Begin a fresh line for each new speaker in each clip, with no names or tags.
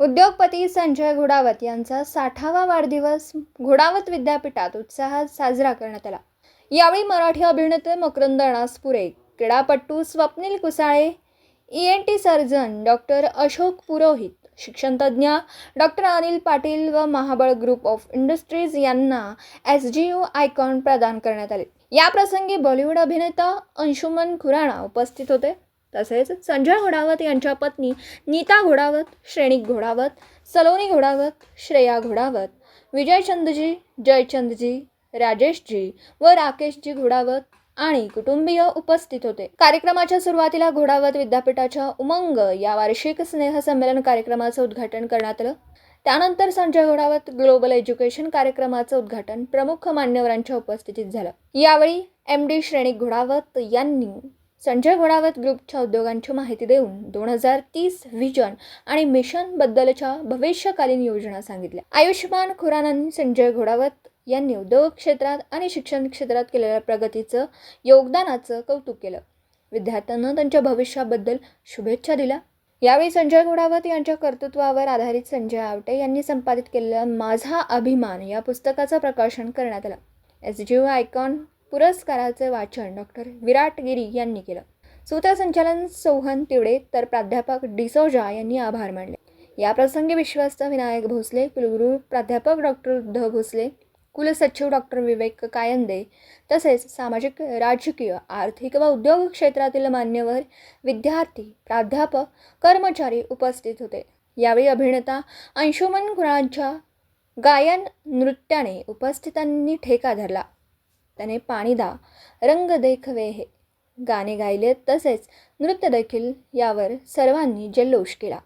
उद्योगपती संजय घोडावत यांचा साठावा वाढदिवस घोडावत विद्यापीठात उत्साहात साजरा करण्यात आला. यावेळी मराठी अभिनेते Makarand Anaspure क्रीडापटू Swapnil Kusale E N T surgeon doctor Ashok Purohit शिक्षणतज्ज्ञ डॉक्टर अनिल पाटील व महाबळ ग्रुप ऑफ इंडस्ट्रीज यांना एस जी यू आयकॉन प्रदान करण्यात आले. याप्रसंगी बॉलिवूड अभिनेता अंशुमन खुराणा उपस्थित होते. तसेच संजय घोडावत यांच्या पत्नी नीता घोडावत श्रेणिक घोडावत सलोनी घोडावत श्रेया घोडावत विजयचंदजी जयचंदजी राजेशजी व राकेशजी घोडावत आणि कुटुंबीय उपस्थित होते. कार्यक्रमाच्या सुरुवातीला घोडावत विद्यापीठाच्या उमंग या वार्षिक स्नेहसंमेलन कार्यक्रमाचं उद्घाटन करण्यात आलं. त्यानंतर संजय घोडावत ग्लोबल एज्युकेशन कार्यक्रमाचं उद्घाटन प्रमुख मान्यवरांच्या उपस्थितीत झालं. यावेळी एम डी श्रेणिक घोडावत यांनी संजय घोडावत ग्रुपच्या उद्योगांची माहिती देऊन दोन हजार तीस व्हिजन आणि मिशनबद्दलच्या भविष्यकालीन योजना सांगितल्या. आयुष्यमान खुरानांनी संजय घोडावत यांनी उद्योग क्षेत्रात आणि शिक्षण क्षेत्रात केलेल्या प्रगतीचं योगदानाचं कौतुक केलं. विद्यार्थ्यांना त्यांच्या भविष्याबद्दल शुभेच्छा दिल्या. यावेळी संजय घोडावत यांच्या कर्तृत्वावर आधारित संजय आवटे यांनी संपादित केलेल्या माझा अभिमान या पुस्तकाचं प्रकाशन करण्यात आलं. एस जी आयकॉन पुरस्काराचे वाचन डॉक्टर विराट गिरी यांनी केलं. सूत्रसंचालन सोहन तिवडे तर प्राध्यापक डिसोजा यांनी आभार मानले. या प्रसंगी विश्वस्त विनायक भोसले कुलगुरू प्राध्यापक डॉक्टर ध. भोसले कुलसचिव डॉक्टर विवेक कायंदे तसेच सामाजिक राजकीय आर्थिक व उद्योग क्षेत्रातील मान्यवर विद्यार्थी प्राध्यापक कर्मचारी उपस्थित होते. यावेळी अभिनेता अंशुमन खुरांच्या गायन नृत्याने उपस्थितांनी ठेका धरला. त्याने पाणीदा रंग देखवे हे. गाणे गायले तसेच नृत्य देखील यावर सर्वांनी जल्लोष केला.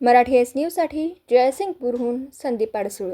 मराठी एस न्यूजसाठी जयसिंगपूरहून संदीप पाडसुळ